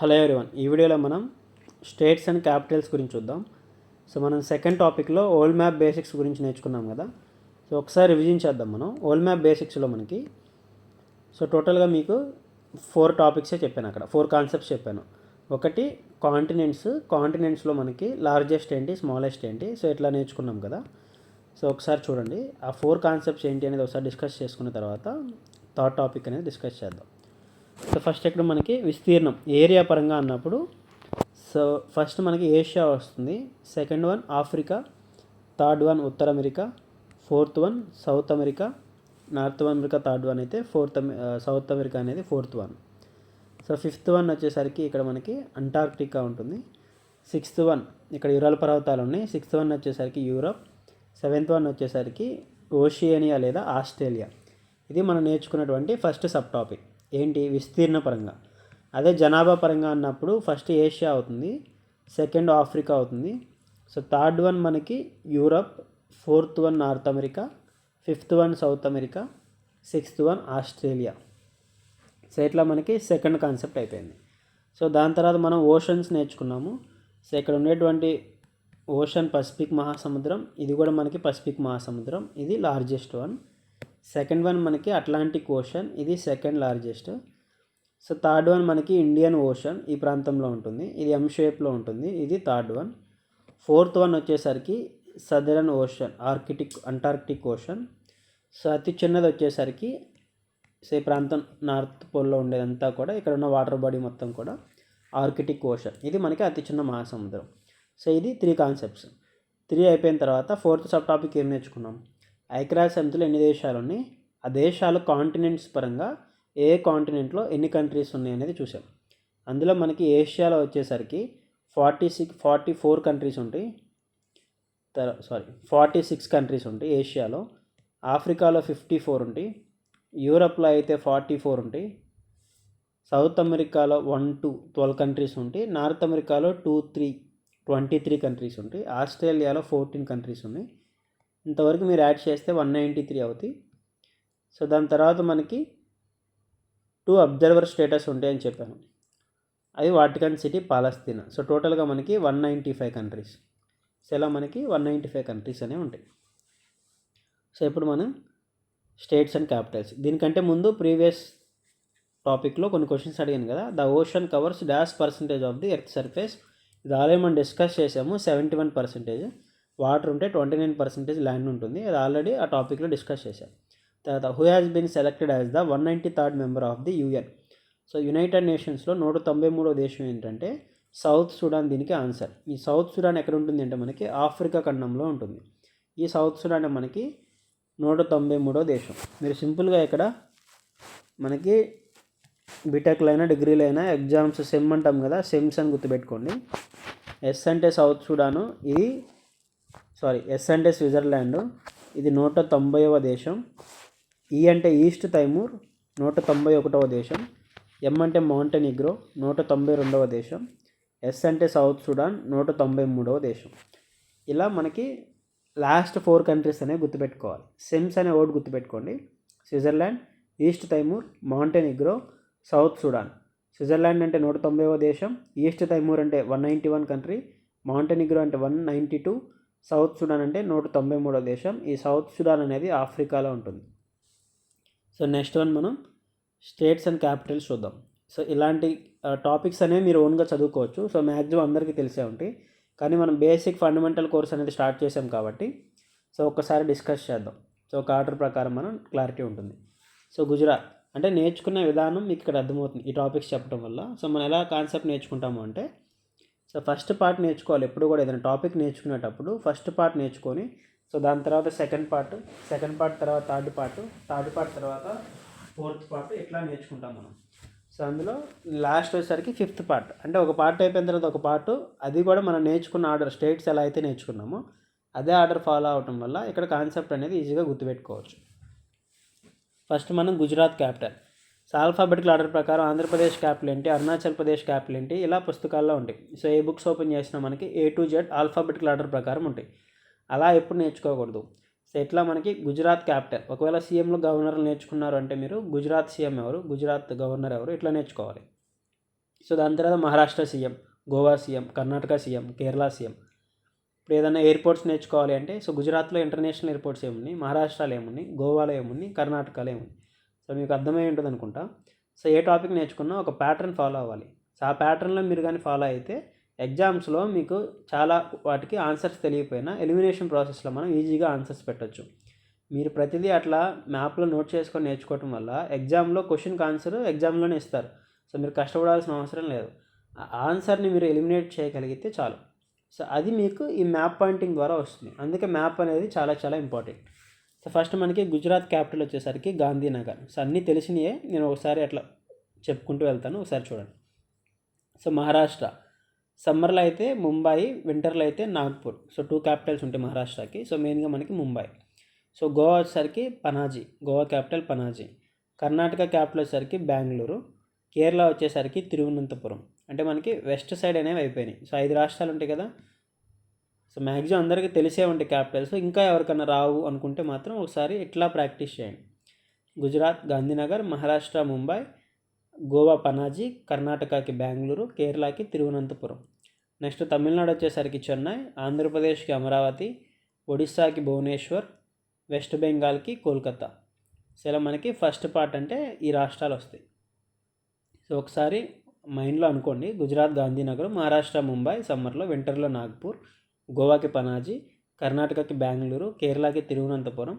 Hello everyone. ఈ వీడియోలో మనం స్టేట్స్ అండ్ క్యాపిటల్స్ గురించి చూద్దాం. సో మనం సెకండ్ టాపిక్లో ఓల్డ్ మ్యాప్ బేసిక్స్ గురించి నేర్చుకున్నాం కదా. సో ఒకసారి రివిజన్ చేద్దాం మనం. ఓల్డ్ మ్యాప్ బేసిక్స్లో మనకి సో టోటల్గా మీకు ఫోర్ టాపిక్సే చెప్పాను అక్కడ. ఫోర్ కాన్సెప్ట్స్ చెప్పాను. ఒకటి కాంటినెంట్స్. కాంటినెంట్స్లో మనకి లార్జెస్ట్ ఏంటి స్మాలెస్ట్ ఏంటి సో ఇట్లా నేర్చుకున్నాం కదా. సో ఒకసారి చూడండి. ఆ ఫోర్ కాన్సెప్ట్స్ ఏంటి అనేది ఒకసారి డిస్కస్ చేసుకున్న తర్వాత థర్డ్ టాపిక్ అనేది డిస్కస్ చేద్దాం. సో ఫస్ట్ ఇక్కడ మనకి విస్తీర్ణం ఏరియా పరంగా అన్నప్పుడు సో ఫస్ట్ మనకి ఏషియా వస్తుంది. Second one Africa. Third one ఉత్తర America. Fourth one South America. North America third one అయితే ఫోర్త్ uh, సౌత్ అమెరికా అనేది fourth one so fifth one వచ్చేసరికి ఇక్కడ మనకి అంటార్క్టికా ఉంటుంది. సిక్స్త్ వన్ ఇక్కడ యురాల పర్వతాలు ఉన్నాయి. సిక్స్త్ వన్ వచ్చేసరికి యూరప్. సెవెంత్ వన్ వచ్చేసరికి ఓషియనియా లేదా ఆస్ట్రేలియా. ఇది మనం నేర్చుకున్నటువంటి ఫస్ట్ సబ్ టాపిక్ ఏంటి? విస్తీర్ణ పరంగా అదే జనాభా పరంగా అన్నప్పుడు ఫస్ట్ ఏషియా అవుతుంది సెకండ్ ఆఫ్రికా అవుతుంది. సో థర్డ్ వన్ మనకి Europe fourth one North America fifth one South America sixth one Australia. So ఇట్లా మనకి సెకండ్ కాన్సెప్ట్ అయిపోయింది. సో దాని తర్వాత మనం ఓషన్స్ నేర్చుకున్నాము. సో ఇక్కడ ఉండేటువంటి ఓషన్ పసిఫిక్ మహాసముద్రం ఇది కూడా మనకి పసిఫిక్ మహాసముద్రం ఇది లార్జెస్ట్ వన్. సెకండ్ వన్ మనకి అట్లాంటిక్ ఓషన్ ఇది second largest. So third one మనకి ఇండియన్ ఓషన్ ఈ ప్రాంతంలో ఉంటుంది. ఇది ఎం షేప్లో ఉంటుంది. ఇది థర్డ్ వన్. ఫోర్త్ వన్ వచ్చేసరికి southern ocean Arctic Antarctic ocean. So అతి చిన్నది వచ్చేసరికి సో ఈ ప్రాంతం నార్త్ పోల్లో ఉండేదంతా కూడా ఇక్కడ ఉన్న వాటర్ బాడీ మొత్తం కూడా ఆర్కిటిక్ ఓషన్. ఇది మనకి అతి చిన్న మహాసముద్రం. సో ఇది త్రీ కాన్సెప్ట్స్. త్రీ అయిపోయిన తర్వాత ఫోర్త్ సబ్ టాపిక్ ఏం నేర్చుకున్నాం? ఐక్యరాజ్య సమితిలో ఎన్ని దేశాలు ఉన్నాయి? ఆ దేశాలు కాంటినెంట్స్ పరంగా ఏ కాంటినెంట్లో ఎన్ని కంట్రీస్ ఉన్నాయి అనేది చూసాం అందులో మనకి ఏషియాలో వచ్చేసరికి forty six forty four countries ఉంటాయి. తర్వాత సారీ ఫార్టీ సిక్స్ కంట్రీస్ ఉంటాయి ఏషియాలో. ఆఫ్రికాలో ఫిఫ్టీ ఫోర్ ఉంటాయి. యూరప్లో అయితే ఫార్టీ ఫోర్ ఉంటాయి. సౌత్ అమెరికాలో వన్ టు ట్వెల్వ్ కంట్రీస్ ఉంటాయి. నార్త్ అమెరికాలో two three twenty three countries ఉంటాయి. ఆస్ట్రేలియాలో ఫోర్టీన్ కంట్రీస్ ఉన్నాయి. ఇంతవరకు మీరు యాడ్ చేస్తే వన్ నైంటీ త్రీ అవుతాయి. సో దాని తర్వాత మనకి టూ అబ్జర్వర్ స్టేటస్ ఉంటాయని చెప్పాను. అది వాటికన్ సిటీ పాలస్తీనా. సో టోటల్గా మనకి one ninety five countries. So ఇలా మనకి వన్ నైంటీ ఫైవ్ కంట్రీస్ అనేవి ఉంటాయి. సో ఇప్పుడు మనం స్టేట్స్ అండ్ క్యాపిటల్స్. దీనికంటే ముందు ప్రీవియస్ టాపిక్లో కొన్ని క్వశ్చన్స్ అడిగాను కదా. The ocean covers dash percentage of the earth surface. ఇది ఆల్రెడీ మనం డిస్కస్ చేసాము. Seventy one percentage. వాటర్ ఉంటే ట్వంటీ నైన్ పర్సెంటేజ్ ల్యాండ్ ఉంటుంది. అది ఆల్రెడీ ఆ టాపిక్లో డిస్కస్ చేశాం. తర్వాత who has been selected as the one ninety third member of the UN so united నేషన్స్లో నూట తొంభై మూడో దేశం ఏంటంటే సౌత్ సుడాన్ దీనికి ఆన్సర్ ఈ సౌత్ సుడాన్ ఎక్కడ ఉంటుంది అంటే మనకి ఆఫ్రికా ఖండంలో ఉంటుంది. ఈ సౌత్ సుడాన్ మనకి నూట తొంభై మూడో దేశం. మీరు సింపుల్గా ఇక్కడ మనకి బీటెక్లైనా డిగ్రీలైనా ఎగ్జామ్స్ సెమ్ అంటాం కదా సెమ్స్ అని గుర్తుపెట్టుకోండి. ఎస్ అంటే సౌత్ సుడాను ఇది సారీ ఎస్ e అంటే స్విట్జర్లాండ్ ఇది నూట తొంభైవ దేశం. ఈ అంటే ఈస్ట్ తైమూర్ నూట తొంభై ఒకటవ దేశం. ఎం అంటే మౌంటెనిగ్రో నూట తొంభై రెండవ దేశం. ఎస్ అంటే సౌత్ సుడాన్ నూట తొంభై మూడవ దేశం. ఇలా మనకి లాస్ట్ ఫోర్ కంట్రీస్ అనేవి గుర్తుపెట్టుకోవాలి. సెమ్స్ అనే వర్డ్ గుర్తుపెట్టుకోండి. Switzerland East Timor Montenegro South Sudan Switzerland అంటే నూట తొంభైవ దేశం. ఈస్ట్ తైమూర్ అంటే one ninety one country Montenegro అంటే one ninety two South Sudan అంటే నూట తొంభై మూడో దేశం. ఈ సౌత్ సుడాన్ అనేది ఆఫ్రికాలో ఉంటుంది. సో నెక్స్ట్ వన్ మనం స్టేట్స్ అండ్ క్యాపిటల్స్ చూద్దాం. సో ఇలాంటి టాపిక్స్ అనేవి మీరు ఓన్గా చదువుకోవచ్చు. సో మ్యాక్సిమం అందరికీ తెలిసే ఉంటాయి. కానీ మనం బేసిక్ ఫండమెంటల్ కోర్స్ అనేది స్టార్ట్ చేసాం కాబట్టి సో ఒక్కసారి డిస్కస్ చేద్దాం. సో ఒక ఆర్డర్ ప్రకారం మనం క్లారిటీ ఉంటుంది. సో గుజరాత్. అంటే నేర్చుకునే విధానం మీకు ఇక్కడ అర్థమవుతుంది ఈ టాపిక్స్ చెప్పడం వల్ల. సో మనం ఎలా కాన్సెప్ట్ నేర్చుకుంటాము అంటే సో ఫస్ట్ పార్ట్ నేర్చుకోవాలి. ఎప్పుడు కూడా ఏదైనా టాపిక్ నేర్చుకునేటప్పుడు ఫస్ట్ పార్ట్ నేర్చుకొని సో దాని తర్వాత సెకండ్ పార్ట్ సెకండ్ పార్ట్ తర్వాత థర్డ్ పార్ట్ థర్డ్ పార్ట్ తర్వాత ఫోర్త్ పార్ట్ ఇట్లా నేర్చుకుంటాం మనం? సో అందులో లాస్ట్ వచ్చేసరికి ఫిఫ్త్ పార్ట్. అంటే ఒక పార్ట్ అయిపోయిన తర్వాత ఒక పార్ట్ అది కూడా మనం నేర్చుకున్న ఆర్డర్ స్టేట్స్ ఎలా అయితే నేర్చుకున్నామో అదే ఆర్డర్ ఫాలో అవటం వల్ల ఇక్కడ కాన్సెప్ట్ అనేది ఈజీగా గుర్తుపెట్టుకోవచ్చు. ఫస్ట్ మనం Gujarat capital. So alphabetical order ప్రకారం ఆంధ్రప్రదేశ్ క్యాపిటల్ ఏంటి అరుణాచల్ ప్రదేశ్ క్యాపిటల్ ఏంటి ఇలా పుస్తకాల్లో ఉంటాయి. సో ఏ బుక్స్ ఓపెన్ చేసినా మనకి A to Z alphabetical order ప్రకారం ఉంటాయి. అలా ఎప్పుడు నేర్చుకోకూడదు. సో ఇట్లా మనకి గుజరాత్ క్యాపిటల్ ఒకవేళ సీఎంలో గవర్నర్లు నేర్చుకున్నారు అంటే మీరు గుజరాత్ సీఎం ఎవరు గుజరాత్ గవర్నర్ ఎవరు ఇట్లా నేర్చుకోవాలి. సో దాని తర్వాత Maharashtra CM Goa CM Karnataka CM Kerala CM. ఇప్పుడు ఏదైనా ఎయిర్పోర్ట్స్ నేర్చుకోవాలి అంటే సో గుజరాత్లో ఇంటర్నేషనల్ ఎయిర్పోర్ట్స్ ఏమున్నాయి మహారాష్ట్రలో ఏమున్నాయి గోవాలో ఏమున్నాయి కర్ణాటకలో ఏమున్నాయి. సో మీకు అర్థమై ఉంటుంది అనుకుంటా. సో ఏ టాపిక్ నేర్చుకున్నా ఒక ప్యాటర్న్ ఫాలో అవ్వాలి. సో ఆ ప్యాటర్న్లో మీరు కానీ ఫాలో అయితే ఎగ్జామ్స్లో మీకు చాలా వాటికి ఆన్సర్స్ తెలియకపోయినా ఎలిమినేషన్ ప్రాసెస్లో మనం ఈజీగా ఆన్సర్స్ పెట్టచ్చు. మీరు ప్రతిదీ అట్లా మ్యాప్లో నోట్ చేసుకొని నేర్చుకోవటం వల్ల ఎగ్జామ్లో క్వశ్చన్కి ఆన్సర్ ఎగ్జామ్లోనే ఇస్తారు. సో మీరు కష్టపడాల్సిన అవసరం లేదు. ఆ ఆన్సర్ని మీరు ఎలిమినేట్ చేయగలిగితే చాలు. సో అది మీకు ఈ మ్యాప్ పాయింటింగ్ ద్వారా వస్తుంది. అందుకే మ్యాప్ అనేది చాలా చాలా ఇంపార్టెంట్ సో ఫస్ట్ మనకి గుజరాత్ క్యాపిటల్ వచ్చేసరికి గాంధీనగర్. సో అన్నీ తెలిసినయే. నేను ఒకసారి అట్లా చెప్పుకుంటూ వెళ్తాను. ఒకసారి చూడండి. సో మహారాష్ట్ర. సమ్మర్లో అయితే ముంబై వింటర్లో అయితే నాగ్పూర్. సో టూ క్యాపిటల్స్ ఉంటాయి మహారాష్ట్రకి. సో మెయిన్గా మనకి ముంబై. సో గోవా వచ్చేసరికి పనాజీ. గోవా క్యాపిటల్ పనాజీ. కర్ణాటక క్యాపిటల్ వచ్చేసరికి బెంగళూరు. కేరళ వచ్చేసరికి తిరువనంతపురం. అంటే మనకి వెస్ట్ సైడ్ అనేవి అయిపోయినాయి. సో ఐదు రాష్ట్రాలు ఉంటాయి కదా. సో మ్యాక్సిమం అందరికీ తెలిసే ఉంటాయి క్యాపిటల్స్ ఇంకా ఎవరికైనా రావు అనుకుంటే మాత్రం ఒకసారి ఇట్లా ప్రాక్టీస్ చేయండి. గుజరాత్ గాంధీనగర్ మహారాష్ట్ర ముంబై గోవా పనాజీ కర్ణాటకకి బెంగళూరు కేరళకి తిరువనంతపురం. నెక్స్ట్ తమిళనాడు వచ్చేసరికి చెన్నై ఆంధ్రప్రదేశ్కి అమరావతి ఒడిస్సాకి భువనేశ్వర్ వెస్ట్ బెంగాల్కి కోల్కతా. సో ఇలా మనకి ఫస్ట్ పార్ట్ అంటే ఈ రాష్ట్రాలు వస్తాయి. సో ఒకసారి మైండ్లో అనుకోండి గుజరాత్ గాంధీనగర్ మహారాష్ట్ర ముంబై సమ్మర్లో వింటర్లో నాగ్పూర్ గోవాకి పనాజీ కర్ణాటకకి బెంగళూరు కేరళకి తిరువనంతపురం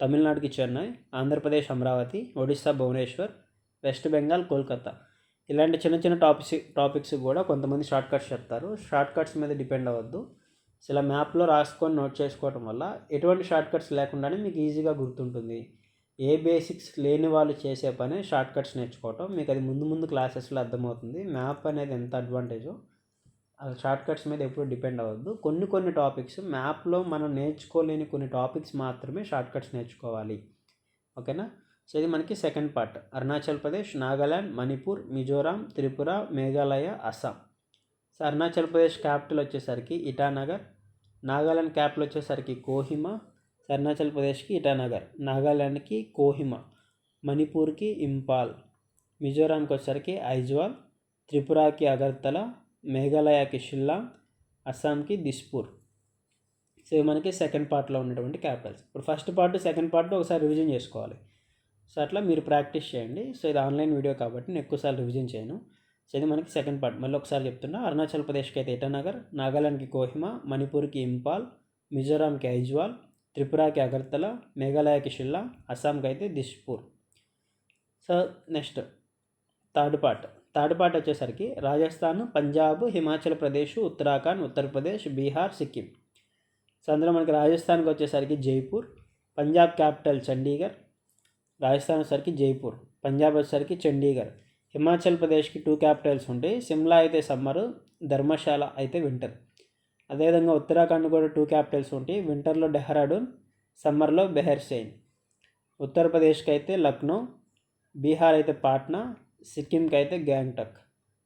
తమిళనాడుకి చెన్నై ఆంధ్రప్రదేశ్ అమరావతి ఒడిస్సా భువనేశ్వర్ వెస్ట్ బెంగాల్ కోల్కతా. ఇలాంటి చిన్న చిన్న టాపిక్స్ టాపిక్స్ కూడా కొంతమంది షార్ట్ కట్స్ చెప్తారు. షార్ట్ కట్స్ మీద డిపెండ్ అవ్వద్దు. ఇలా మ్యాప్లో రాసుకొని నోట్ చేసుకోవటం వల్ల ఎటువంటి షార్ట్ కట్స్ లేకుండానే మీకు ఈజీగా గుర్తుంటుంది. ఏ బేసిక్స్ లేని వాళ్ళు చేసే పని షార్ట్ కట్స్ నేర్చుకోవటం. మీకు అది ముందు ముందు క్లాసెస్లో అర్థమవుతుంది. మ్యాప్ అనేది ఎంత అడ్వాంటేజో అది షార్ట్కట్స్ మీద ఎప్పుడు డిపెండ్ అవ్వద్దు. కొన్ని కొన్ని టాపిక్స్ మ్యాప్లో మనం నేర్చుకోలేని కొన్ని టాపిక్స్ మాత్రమే షార్ట్కట్స్ నేర్చుకోవాలి. ఓకేనా? సో ఇది మనకి second part. Arunachal Pradesh Nagaland Manipur Mizoram Tripura Meghalaya Assam. So Arunachal Pradesh capital వచ్చేసరికి ఇటానగర్. నాగాల్యాండ్ క్యాపిటల్ వచ్చేసరికి కోహిమా. అరుణాచల్ ప్రదేశ్కి ఇటానగర్. నాగాల్యాండ్కి కోహిమా. మణిపూర్కి ఇంపాల్. మిజోరాంకి వచ్చేసరికి ఐజ్వాల్. త్రిపురకి అగర్తల. మేఘాలయకి షిల్లాంగ్ అస్సాంకి దిస్పూర్. సో ఇవి మనకి సెకండ్ పార్ట్లో ఉన్నటువంటి క్యాపిటల్స్. ఇప్పుడు ఫస్ట్ పార్ట్ సెకండ్ పార్ట్ ఒకసారి రివిజన్ చేసుకోవాలి. సో అట్లా మీరు ప్రాక్టీస్ చేయండి. సో ఇది ఆన్లైన్ వీడియో కాబట్టి నేను ఎక్కువసార్లు రివిజన్ చేయను. సో ఇది మనకి సెకండ్ పార్ట్. మళ్ళీ ఒకసారి చెప్తున్నా అరుణాచల్ ప్రదేశ్కి అయితే ఇటానగర్ నాగాలాండ్కి కోహిమా మణిపూర్కి ఇంపాల్ మిజోరాంకి ఐజ్వాల్ త్రిపురకి అగర్తల మేఘాలయకి షిల్లా అస్సాంకి అయితే Dispur so next third part. Third part వచ్చేసరికి రాజస్థాన్ పంజాబ్ హిమాచల్ ప్రదేశ్ ఉత్తరాఖండ్ ఉత్తరప్రదేశ్ బీహార్ సిక్కిం. సో అందులో మనకి రాజస్థాన్కి వచ్చేసరికి జైపూర్ పంజాబ్ క్యాపిటల్ చండీగఢ్ రాజస్థాన్ వచ్చేసరికి జైపూర్ పంజాబ్ వచ్చేసరికి చండీగఢ్ హిమాచల్ ప్రదేశ్కి టూ క్యాపిటల్స్ ఉంటాయి సిమ్లా అయితే సమ్మర్ ధర్మశాల అయితే వింటర్ అదేవిధంగా ఉత్తరాఖండ్ కూడా టూ క్యాపిటల్స్ ఉంటాయి వింటర్లో డెహ్రాడూన్ సమ్మర్లో బెహర్సైన్. ఉత్తరప్రదేశ్కి అయితే లక్నో బీహార్ అయితే పాట్నా సిక్కింకి అయితే గ్యాంగ్టక్.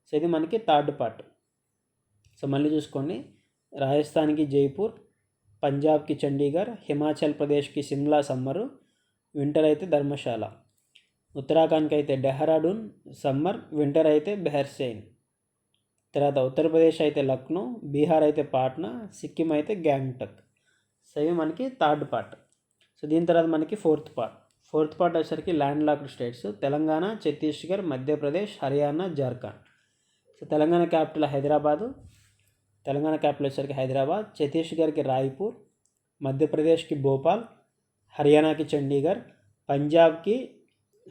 సో ఇది మనకి థర్డ్ పార్ట్. సో మళ్ళీ చూసుకోండి. రాజస్థాన్కి జైపూర్ పంజాబ్కి చండీగఢ్ హిమాచల్ ప్రదేశ్కి సిమ్లా సమ్మరు వింటర్ అయితే ధర్మశాల. ఉత్తరాఖండ్కి అయితే డెహ్రాడూన్ సమ్మర్ వింటర్ అయితే బెహర్సైన్. తర్వాత ఉత్తరప్రదేశ్ అయితే లక్నో బీహార్ అయితే పాట్నా సిక్కిం అయితే గ్యాంగ్టక్. సో ఇవి మనకి థర్డ్ పార్ట్. సో దీని తర్వాత మనకి ఫోర్త్ పార్ట్. ఫోర్త్ పార్ట్ వచ్చేసరికి land locked states Telangana Chhattisgarh Madhya Pradesh Haryana Jharkhand. So Telangana capital Hyderabad Telangana capital వచ్చేసరికి హైదరాబాద్ ఛత్తీస్గఢ్కి రాయ్పూర్ మధ్యప్రదేశ్కి భోపాల్ హర్యానాకి చండీగఢ్ పంజాబ్కి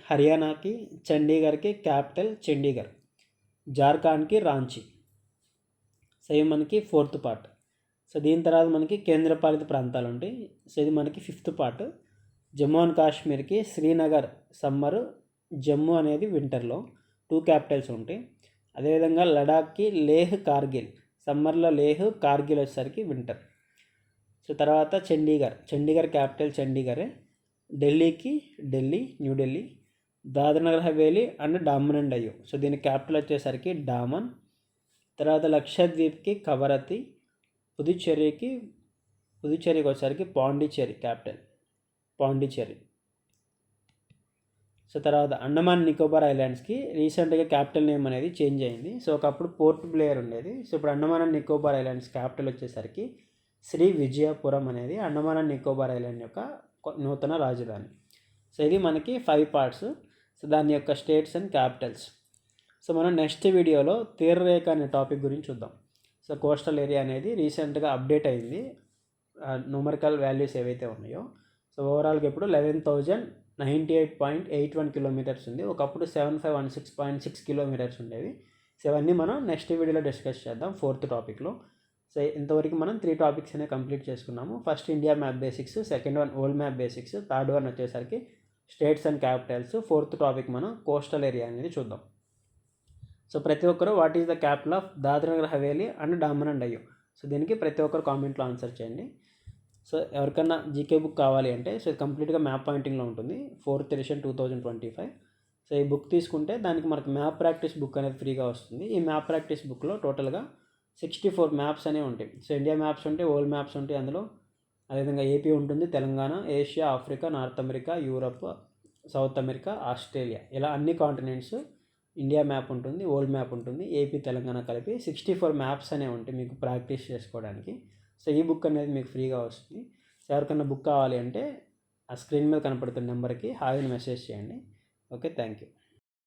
హర్యానాకి చండీగఢ్కి క్యాపిటల్ చండీగఢ్ జార్ఖండ్కి రాంచీ. సో ఇవి మనకి ఫోర్త్ పార్ట్. సో దీని తర్వాత మనకి కేంద్రపాలిత ప్రాంతాలు ఉంటాయి సో ఇది మనకి ఫిఫ్త్ పార్ట్. జమ్మూ అండ్ కాశ్మీర్కి శ్రీనగర్ సమ్మరు జమ్మూ అనేది వింటర్లో టూ క్యాపిటల్స్ ఉంటాయి. అదేవిధంగా లడాక్కి లేహ్ కార్గిల్ సమ్మర్లో లేహ్ కార్గిల్ వచ్చేసరికి వింటర్. సో తర్వాత చండీగఢ్ చండీగఢ్ క్యాపిటల్ చండీగఢే ఢిల్లీకి ఢిల్లీ న్యూఢిల్లీ దాదనగర్ హవేలీ అండ్ డామన్ అండ్ అయ్యో. సో దీని క్యాపిటల్ వచ్చేసరికి డామన్. తర్వాత లక్షద్వీప్కి కవరతి పుదుచ్చేరికి పుదుచ్చేరికి వచ్చేసరికి పాండిచ్చేరి క్యాపిటల్. పాండిచ్చేరి. సో తర్వాత అండమాన్ నికోబార్ ఐలాండ్స్కి రీసెంట్గా క్యాపిటల్ నేమ్ అనేది చేంజ్ అయింది. సో ఒకప్పుడు పోర్ట్ బ్లేయర్ ఉండేది. సో ఇప్పుడు Andaman and Nicobar islands capital వచ్చేసరికి శ్రీ విజయపురం అనేది అండమాన్ అండ్ నికోబార్ ఐలాండ్ యొక్క నూతన రాజధాని. సో ఇది మనకి ఫైవ్ పార్ట్స్. సో దాని యొక్క స్టేట్స్ అండ్ క్యాపిటల్స్. సో మనం నెక్స్ట్ వీడియోలో తీరరేఖ అనే టాపిక్ గురించి చూద్దాం. సో కోస్టల్ ఏరియా అనేది రీసెంట్గా అప్డేట్ అయింది. న్యూమరికల్ వాల్యూస్ ఏవైతే ఉన్నాయో సో ఓవరాల్గా ఇప్పుడు eleven thousand ninety eight point eight one kilometres ఉంది. ఒకప్పుడు seven five one six point six kilometres ఉండేవి. సో ఇవన్నీ మనం నెక్స్ట్ వీడియోలో డిస్కస్ చేద్దాం ఫోర్త్ టాపిక్లో. సో ఇంతవరకు మనం త్రీ టాపిక్స్ అనేవి కంప్లీట్ చేసుకున్నాము. First India map basics second one world map basics third one వచ్చేసరికి states and capitals fourth topic మనం కోస్టల్ ఏరియా అనేది చూద్దాం. సో ప్రతి ఒక్కరు what is the capital of Dadra Nagar Haveli and Daman and అయ్యో? So దీనికి ప్రతి ఒక్కరు కామెంట్లో ఆన్సర్ చేయండి. సో ఎవరికన్నా జీకే బుక్ కావాలి అంటే సో ఇది కంప్లీట్గా మ్యాప్ పాయింటింగ్లో ఉంటుంది. Fourth edition two thousand twenty five. So ఈ బుక్ తీసుకుంటే దానికి మనకి మ్యాప్ ప్రాక్టీస్ బుక్ అనేది ఫ్రీగా వస్తుంది. ఈ మ్యాప్ ప్రాక్టీస్ బుక్లో టోటల్గా సిక్స్టీ ఫోర్ మ్యాప్స్ అనేవి ఉంటాయి. సో ఇండియా మ్యాప్స్ ఉంటాయి ఓల్డ్ మ్యాప్స్ ఉంటాయి. అందులో అదేవిధంగా ఏపీ ఉంటుంది Telangana Asia Africa North America Europe South America Australia. ఇలా అన్ని కాంటినెంట్స్ ఇండియా మ్యాప్ ఉంటుంది ఓల్డ్ మ్యాప్ ఉంటుంది ఏపీ తెలంగాణ కలిపి సిక్స్టీ ఫోర్ మ్యాప్స్ అనేవి ఉంటాయి మీకు ప్రాక్టీస్ చేసుకోవడానికి. సో ఈ బుక్ అనేది మీకు ఫ్రీగా వస్తుంది. సో ఎవరికైనా బుక్ కావాలి అంటే ఆ స్క్రీన్ మీద కనపడుతున్న నెంబర్కి హాయ్ అని మెసేజ్ చేయండి. Okay thank you